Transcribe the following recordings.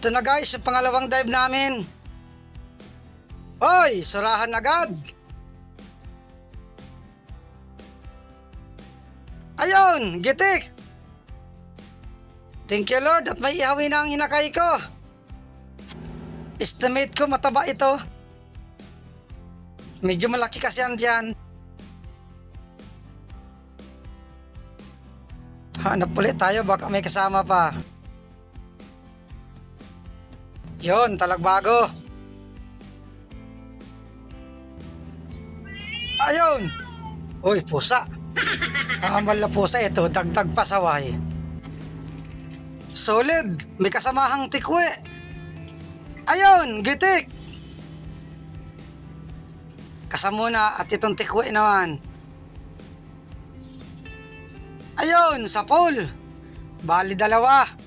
Ito na guys, yung pangalawang dive namin. Oy, surahan agad. Ayun, gitik. Thank you Lord at may ihawi na ang hinakay ko. Estimate ko mataba ito. Medyo malaki kasi yan dyan. Hanap ulit tayo baka may kasama pa. Yon, talagbago. Ayun. Uy, pusa. Amal na pusa ito, dagdag pasaway. Solid, may kasamahang tikwe. Ayun, gitik. Kasamuna at itong tikwe naman. Ayun, sa pool. Bali dalawa.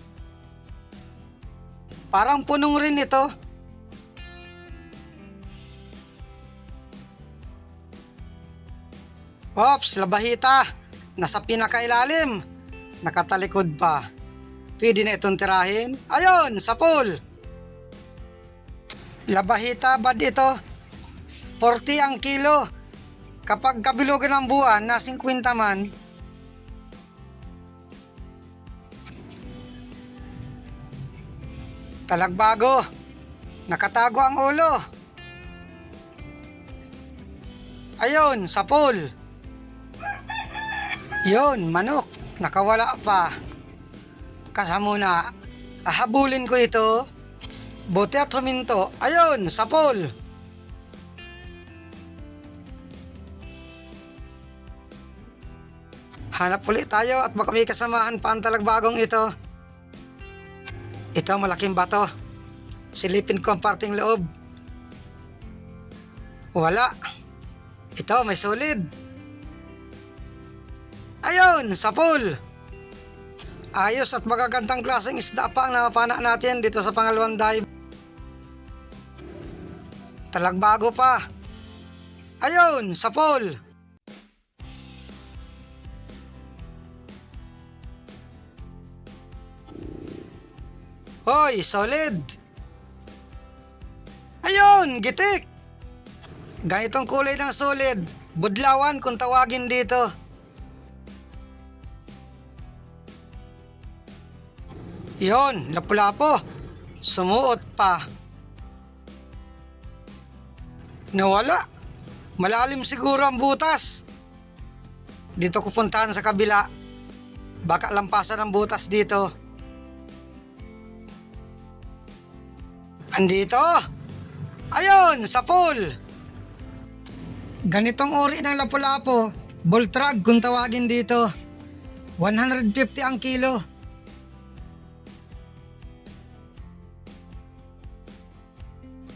Parang punong rin ito. Ops, labahita. Nasa pinakailalim. Nakatalikod pa. Pwede na itong tirahin. Ayun, sa pool. Labahita bad ito. 40 ang kilo. Kapag kabilugan ng buwan na 50 man, Talagbago. Nakatago ang ulo. Ayun, sa pool. Yun, manok. Nakawala pa. Kasamuna. Ahabulin ko ito. Buti at suminto. Ayun, sa pool. Hanap ulit tayo at baka may kasamahan pa ang talagbagong ito. Ito malaking bato. Silipin ko ang parting loob. Wala. Ito, may solid. Ayun, sa pool. Ayos at magagandang klaseng isda pa ang napana natin dito sa pangalawang dive. Talagbago pa. Ayun, sa pool. Hoy, solid! Ayun, gitik! Ganitong kulay ng solid. Budlawan kung tawagin dito. Yon, lapu-lapo. Sumuot pa. Nawala. Malalim siguro ang butas. Dito ko puntahan sa kabila. Baka lampasan ang butas dito. Andito. Ayun, sa pool. Ganitong uri ng lapu-lapo, bulltrag kung tawagin dito. 150 ang kilo.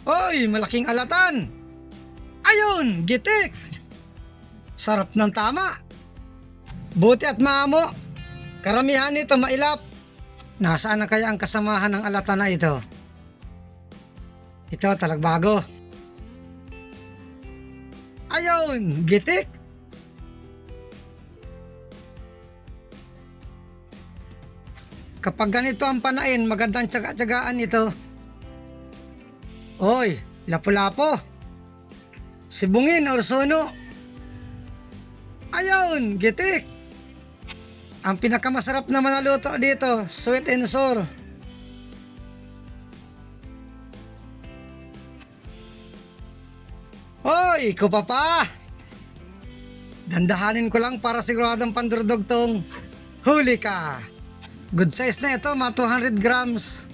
Oy, malaking alatan. Ayun, gitik. Sarap ng tama. Buti at maamo. Karamihan nito mailap. Nasaan na kaya ang kasamahan ng alatan na ito? Ito talagbago. Ayun, gitik. Kapag ganito ang panain, magandang tsaga-tsagaan ito. Oy, lapu-lapo. Sibungin or suno. Ayun, gitik. Ang pinakamasarap na manaluto dito, sweet and sour. Ko pa pa! Dandahanin ko lang para siguradong pandurdog tong huli ka. Good size na ito, mga 200 grams.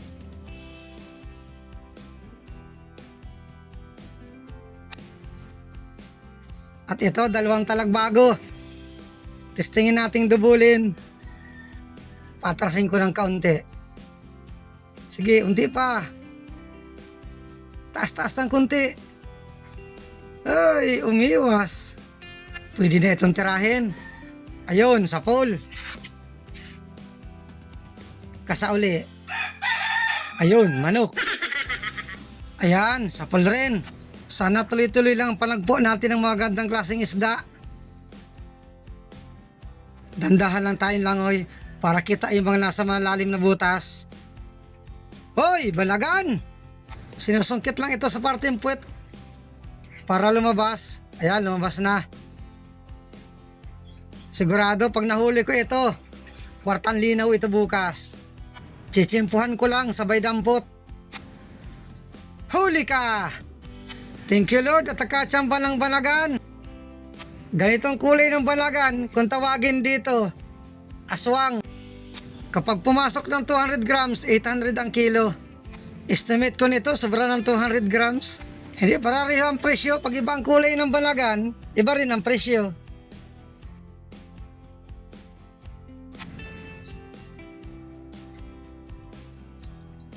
At ito, dalawang talagbago. Testingin nating dubulin. Patrasin ko ng kaunti. Sige, unti pa. Taas-taas ng kunti. Ay, umiwas. Pwede na itong tirahin. Ayun, sa pool. Kasauli. Ayun, manok. Ayan, sa pool rin. Sana tuloy-tuloy lang ang panagpo natin ng mga gandang klaseng isda. Dandahan lang tayong langoy para kita yung mga nasa malalim na butas. Hoy, balagan! Sinusungkit lang ito sa parteng puwet para lumabas. Ayan, lumabas na. Sigurado pag nahuli ko ito, kwartang linaw ito bukas. Chichimpuhan ko lang sabay dampot. Huli ka! Thank you Lord at nakachamba ng banagan. Ganitong kulay ng banagan kung tawagin dito. Aswang. Kapag pumasok ng 200 grams, 800 ang kilo. Estimate ko nito, sobra ng 200 grams. Hindi pareho ang presyo. Pag ibang kulay ng banagan, iba rin ang presyo.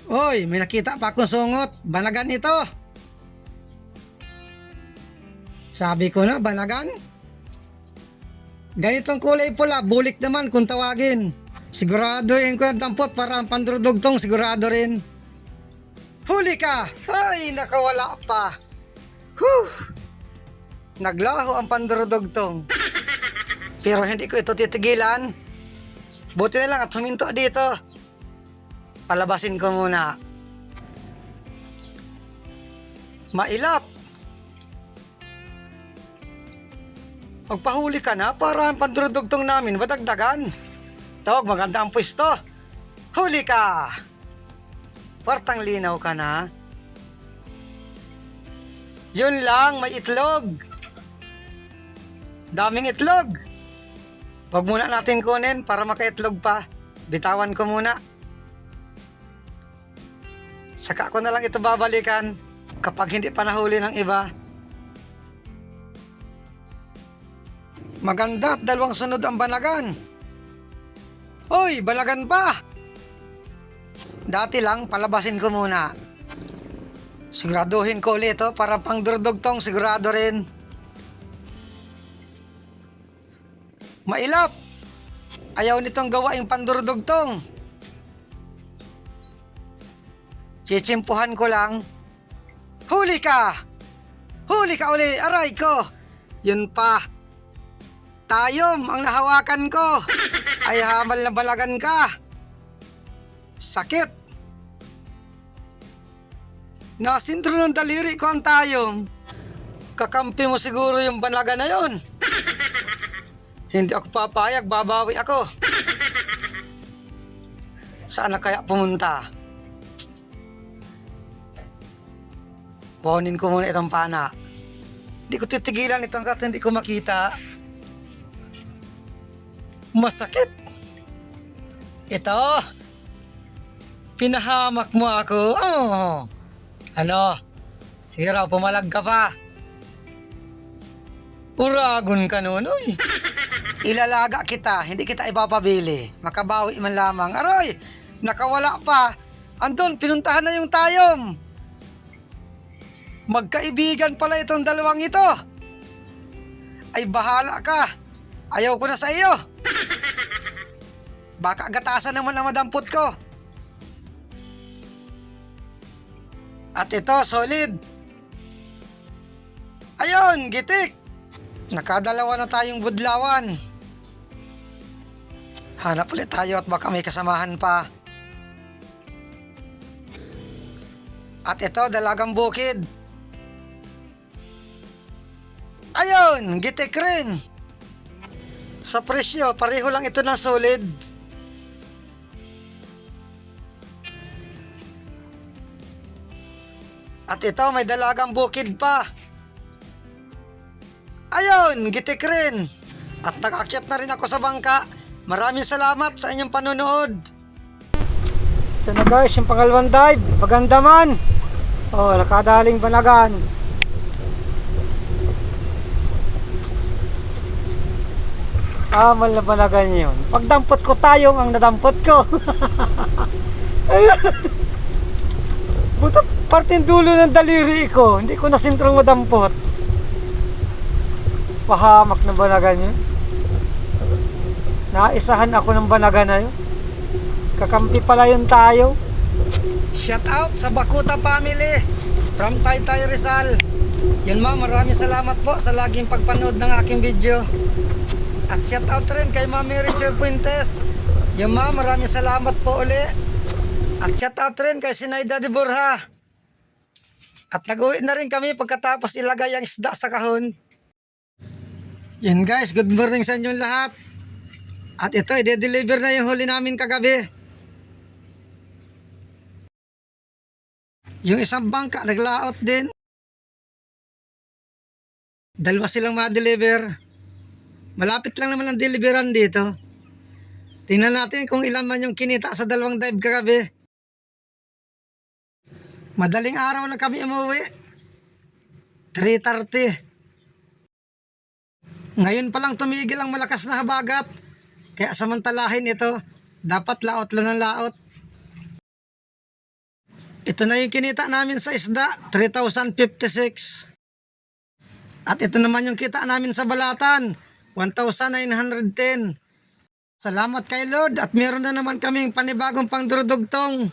Oy, may nakita pa akong sungot. Banagan ito. Sabi ko na, banagan. Ganitong kulay pula, bulik naman kung tawagin. Siguraduhin ko ng tampot para ang pandurudugtong sigurado rin. Huli ka! Ay, nakawala pa. Whew! Naglaho ang pandurudugtong. Pero hindi ko ito titigilan. Buti na lang at suminto dito. Palabasin ko muna. Mailap. Magpahuli ka na para ang pandurudugtong namin madagdagan. Tawag maganda ang pwesto. Huli ka! Partang linaw ka na. Yun lang, may itlog. Daming itlog. Huwag muna natin kunin para makaitlog pa. Bitawan ko muna. Saka ko na lang ito babalikan kapag hindi pa nahuli ng iba. Maganda at dalawang sunod ang banagan. Hoy, balagan pa! Dati lang, palabasin ko muna. Siguraduhin ko ulit ito para pang durdugtong sigurado rin. Mailap! Ayaw nitong gawaing pandurdugtong. Chitsimpuhan ko lang. Huli ka! Huli ka uli! Aray ko! Yun pa. Tayom ang nahawakan ko. Ay hamal na balagan ka. Sakit. Nasintro ng daliri ko ang tayom. Kakampi mo siguro yung banaga na yon. Hindi ako papayag, babawi ako. Saan na kaya pumunta? Kunin ko muna itong pana. Hindi ko titigilan itong kat hindi ko makita. Masakit. Ito. Pinahamak mo ako. Oh. Ano? Sige raw, pumalag ka pa. Uragon ka nun, uy. Ilalaga kita, hindi kita ipapabili. Makabawi man lamang. Aroy, nakawala pa. Andun, pinuntahan na yung tayom. Magkaibigan pala itong dalawang ito. Ay bahala ka. Ayaw ko na sa iyo. Baka gatasan naman ang madampot ko. At ito, solid. Ayun, gitik. Nakadalawa na tayong budlawan. Hanap ulit tayo at baka may kasamahan pa. At ito, dalagang bukid. Ayun, gitik rin. Sa presyo, pareho lang ito ng solid. At ito, may dalagang bukid pa. Ayun, gitik rin. At nakakyat na rin ako sa bangka. Maraming salamat sa inyong panonood. Ito na guys, yung pangalawang dive. Maganda man. Oh, nakadaling banagan. Amal na banagan yun. Pagdampot ko tayong ang nadampot ko. Buta parteng dulo ng daliri ko. Hindi ko nasintrong madampot. Pahamak na banagan yun. Naisahan ako ng banagan na yun. Kakampi pala yun tayo. Shout out sa Bakuta family from Taytay Rizal. Yun ma, maraming salamat po sa laging pagpanood ng aking video. At shout out rin kay Mami Richard Fuentes. Yun ma, maraming salamat po uli. At shout out rin kay Sinayda de Borja. At nag-uwi na rin kami pagkatapos ilagay ang isda sa kahon. Yan guys, good morning sa inyong lahat. At ito, i-deliver na yung huli namin kagabi. Yung isang bangka, naglaot din. Dalawa silang ma-deliver. Malapit lang naman ang deliveran dito. Tingnan natin kung ilan man yung kinita sa dalawang dive kagabi. Madaling araw na kami umuwi. 3.30. Ngayon pa lang tumigil ang malakas na habagat. Kaya samantalahin ito, dapat laot lang ng laot. Ito na yung kinita namin sa isda, 3,056. At ito naman yung kita namin sa balatan, 1,910. Salamat kay Lord at meron na naman kaming panibagong pangdurudugtong.